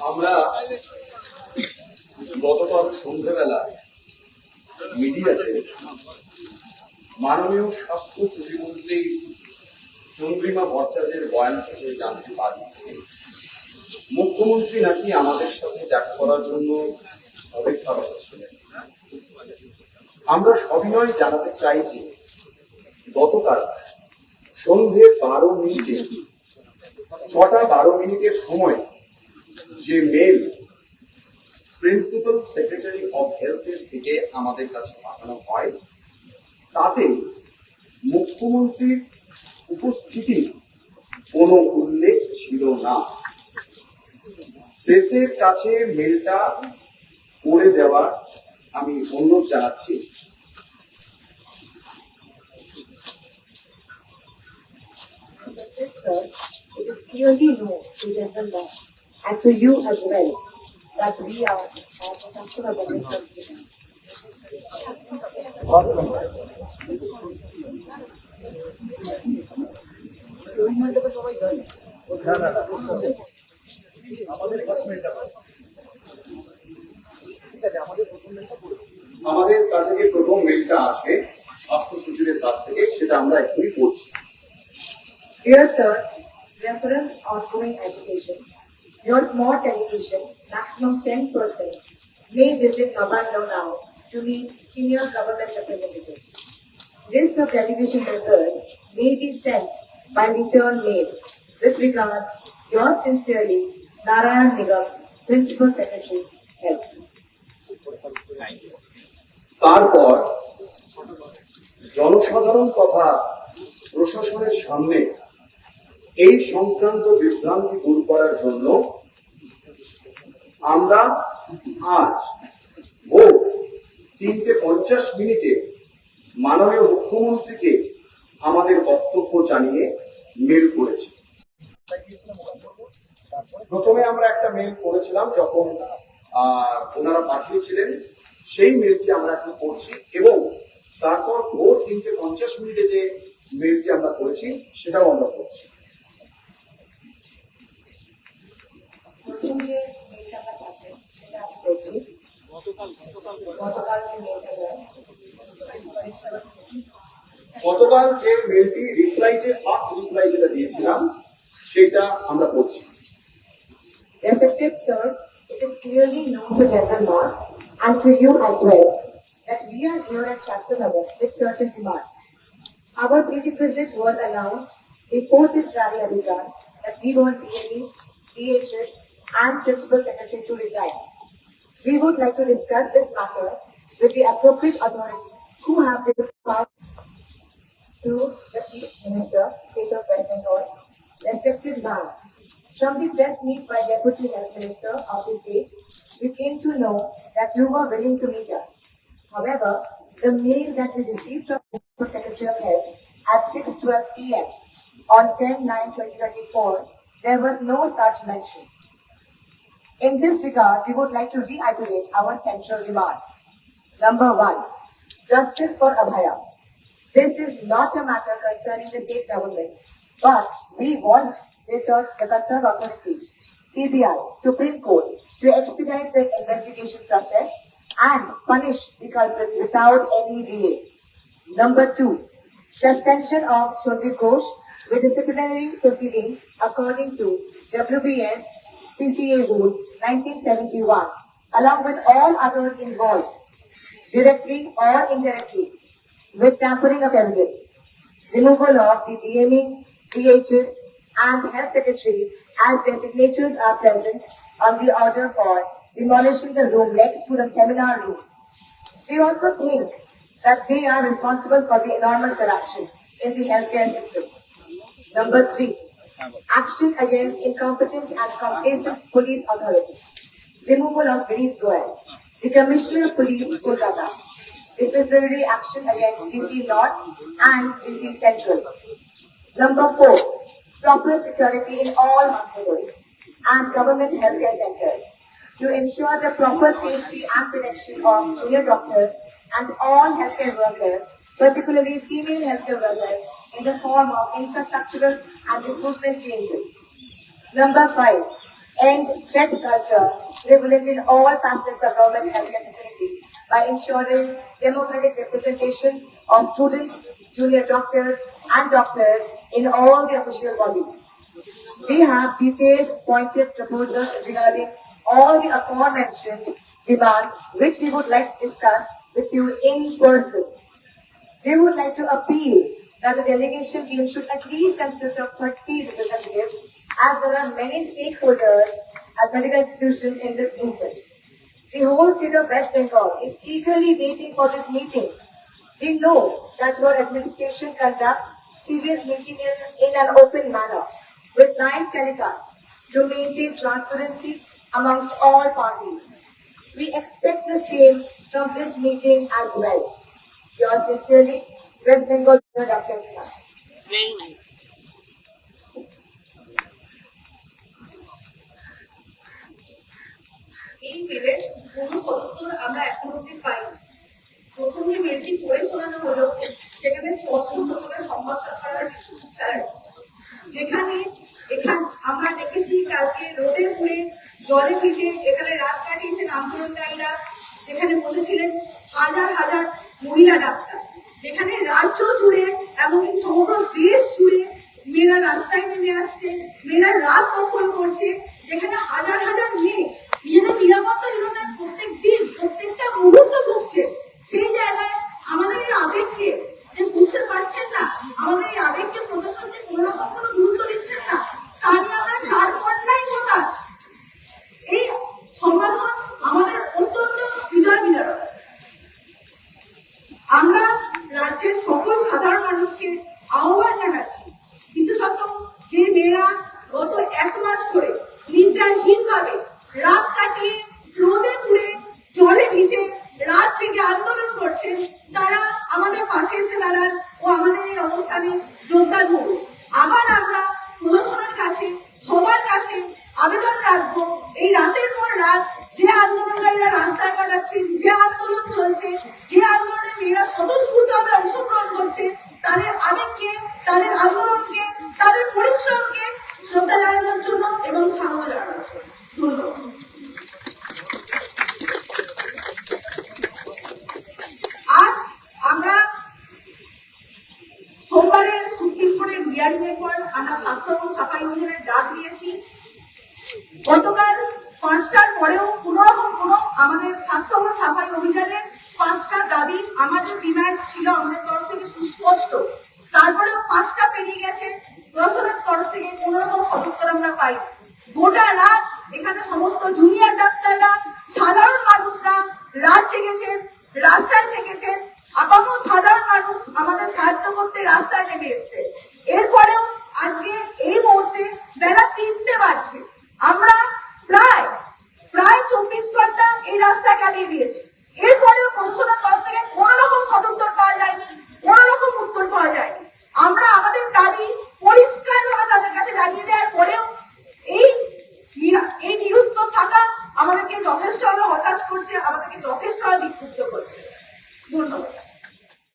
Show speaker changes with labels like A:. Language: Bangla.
A: আমরা গতকাল সন্ধ্যেবেলা মিডিয়াতে মাননীয় স্বাস্থ্য প্রতিমন্ত্রী চন্দ্রিমা ভট্টাচার্যের বয়ান থেকে জানতে পারি মুখ্যমন্ত্রী নাকি আমাদের সাথে দেখা করার জন্য অপেক্ষারত ছিলেন আমরা সবিনয় জানাতে চাই যে গতকাল সন্ধে বারো মিনিটে, ছটা বারো মিনিটের সময় যে মেল প্রিন্সিপাল সেক্রেটারি অফ হেলথের থেকে আমাদের কাছে পাঠানো হয়, তাতে মুখ্যমন্ত্রীর উপস্থিতি কোনো উল্লেখ ছিল না। প্রেসের কাছে মেলটা করে দেওয়ার আমি অনুরোধ জানাচ্ছি।
B: It is clearly known to gentlemen and to you as well that we are the Sanskrit Abundance of Freedom.
A: আমাদের কাছে যে প্রথম মেলটা আসে স্বাস্থ্য সচিবের কাছ থেকে সেটা আমরা এখনই পড়ছি
B: Dear sir, reference ongoing education. Your small delegation, maximum 10 persons, may visit Kabando now to meet senior government representatives. List of delegation members may be sent by return mail. With regards, yours sincerely, Narayan Nigam, Principal Secretary, Health.
A: তারপর জনসাধারণ তথা প্রশাসনের সামনে এই সংক্রান্ত বিভ্রান্তি দূর করার জন্য আমরা আজ ভোর তিনটে পঞ্চাশ মিনিটে মাননীয় মুখ্যমন্ত্রীকে আমাদের বক্তব্য জানিয়ে মেল করেছি। প্রথমে আমরা একটা মেল করেছিলাম যখন ওনারা পাঠিয়েছিলেন। সেই মেলটি আমরা এখন করছি এবং তারপর ভোর তিনটে পঞ্চাশ মিনিটে যে মেলটি আমরা করেছি, সেটাও আমরা করছি।
B: প্রথম যে মেলটা আমরা পাচ্ছেন সেটা আমি বলছি গতকাল যে মেলটা যায়
A: গতকাল যে মেলটি রিপ্লাইতে ফার্স্ট রিপ্লাই যেটা দিয়েছিলাম সেটা আমরা করছি
B: Respected sir, it is clearly known to General Moss and to you as well that we are here at Shastranagar with certain demands. Our prerequisite was announced before this rally Abhijan that we want DAV, DHS and Principal Secretary to resign. We would like to discuss this matter with the appropriate authority who have been found to the Chief Minister, State of West Bengal, respected man. From the press meet by Deputy Health Minister of the state, we came to know that you were willing to meet us. However, the mail that we received from the Secretary of Health at 6:12 p.m. on 10-9-2024, there was no such mention. In this regard, we would like to reiterate our central remarks. Number one, justice for Abhaya. This is not a matter concerning the state government, but we want this the concerned authorities, CBI, Supreme Court, to expedite the investigation process and punish the culprits without any delay. Number two, suspension of Shruti Ghosh with disciplinary proceedings according to WBS CCA Rule 1971, along with all others involved, directly or indirectly, with tampering of evidence, removal of the DME, DHS, and Health Secretary as their signatures are present on the order for demolishing the room next to the seminar room. We also think that they are responsible for the enormous corruption in the healthcare system. Number three, action against incompetent and complacent police authority. Removal of Vineet Goel, the Commissioner of Police, Kolkata. Disciplinary action against DC North and DC Central. Number four, proper security in all hospitals and government healthcare centers to ensure the proper safety and protection of junior doctors and all healthcare workers, particularly female healthcare workers, in the form of infrastructural and recruitment changes. Number five, end threat culture in all facets of government healthcare facility by ensuring democratic representation of students, junior doctors, and doctors in all the official bodies. We have detailed pointed proposals regarding all the aforementioned demands which we would like to discuss with you in person. We would like to appeal that the delegation team should at least consist of 30 representatives as there are many stakeholders as medical institutions in this movement. The whole state of West Bengal is eagerly waiting for this meeting. We know that your administration conducts serious meeting in, in an open manner with live telecast to maintain transparency amongst all parties. We expect the same from this meeting as well. Yours sincerely, West Bengal Dr. Scott.
C: Very nice.
D: এই মেলের কোনো সদুত্তর আমরা এখন অব্দি পাইনি প্রথম যে মেলটি পড়ে শোনানো হলো সেখানে স্পষ্টভাবে সম্ভাষণ করা হয়েছে স্যার যেখানে এখান আমরা দেখেছি কালকে রোদে পুড়ে জলে ভিজে এখানে রাত কাটিয়েছেন আন্দোলনকারীরা যেখানে বসেছিলেন হাজার হাজার মহিলা ডাক্তার যেখানে রাজ্য জুড়ে এমনকি সমগ্র দেশ জুড়ে মেয়েরা রাস্তায় নেমে আসছে মেয়েরা রাত দখল করছে, যেখানে হাজার হাজার মেয়ে নিজেদের নিরাপত্তাহীনতায় প্রত্যেক দিন, প্রত্যেকটা মুহূর্ত ভুগছে। সেই জায়গায় আমাদের এই আবেগকে যে বুঝতে পারছেন না, আমাদের এই আবেগকে প্রশাসন যে কোনো রকম কোনো গুরুত্ব দিচ্ছেন না, তা নিয়ে আমরা চার পর্যায় হতাশ এই সম্ভাষণ আমাদের অত্যন্ত হৃদয় বিদারক আমরা রাজ্যের সকল সাধারণ মানুষকে আহ্বান জানাচ্ছি বিশেষত যে মেয়েরা গত এক মাস ধরে নিদ্রাহীন ভাবে রাত কাটিয়ে রোদে পুড়ে জলে ভিজে রাত জেগে আন্দোলন করছেন তারা আমাদের পাশে এসে দাঁড়ান ও আমাদের এই অবস্থানে যোগদান করুন আবার আমরা প্রশাসনের কাছে সবার কাছে আবেদন রাখব এই রাতের পর রাত যে আন্দোলনকারীরা রাস্তায় কাটাচ্ছেন যে আন্দোলন চলছে, যে আন্দোলনে মেয়েরা স্বতঃস্ফূর্তভাবে অংশগ্রহণ করছে, তাদের আবেগকে, তাদের আন্দোলনকে তাদের পরিশ্রমকে শ্রদ্ধা জানানোর জন্য এবং স্বাগত জানানোর জন্য। ধন্যবাদ আজ আমরা সোমবারের সুপ্রিম কোর্টের হিয়ারিং এর পর আমরা স্বাস্থ্য এবং সাফাই অভিযানের ডাক দিয়েছি গতকাল পাঁচটার পরেও কোনো রকম কোনো আমাদের স্বাস্থ্য এবং সাফাই অভিযানের পাঁচটা দাবি আমাদের ডিমান্ড ছিল, আমাদের তরফ থেকে সুস্পষ্ট। তারপরেও পাঁচটা পেরিয়ে গেছে, প্রশাসনের তরফ থেকে কোনো রকম সদুত্তর আমরা পাই গোটা রাত এখানে সমস্ত জুনিয়র ডাক্তাররা, সাধারণ মানুষরা রাত জেগেছেন, রাস্তায় থেকেছেন। আপামর সাধারণ মানুষ আমাদের সাহায্য করতে রাস্তায় নেমে এসছে।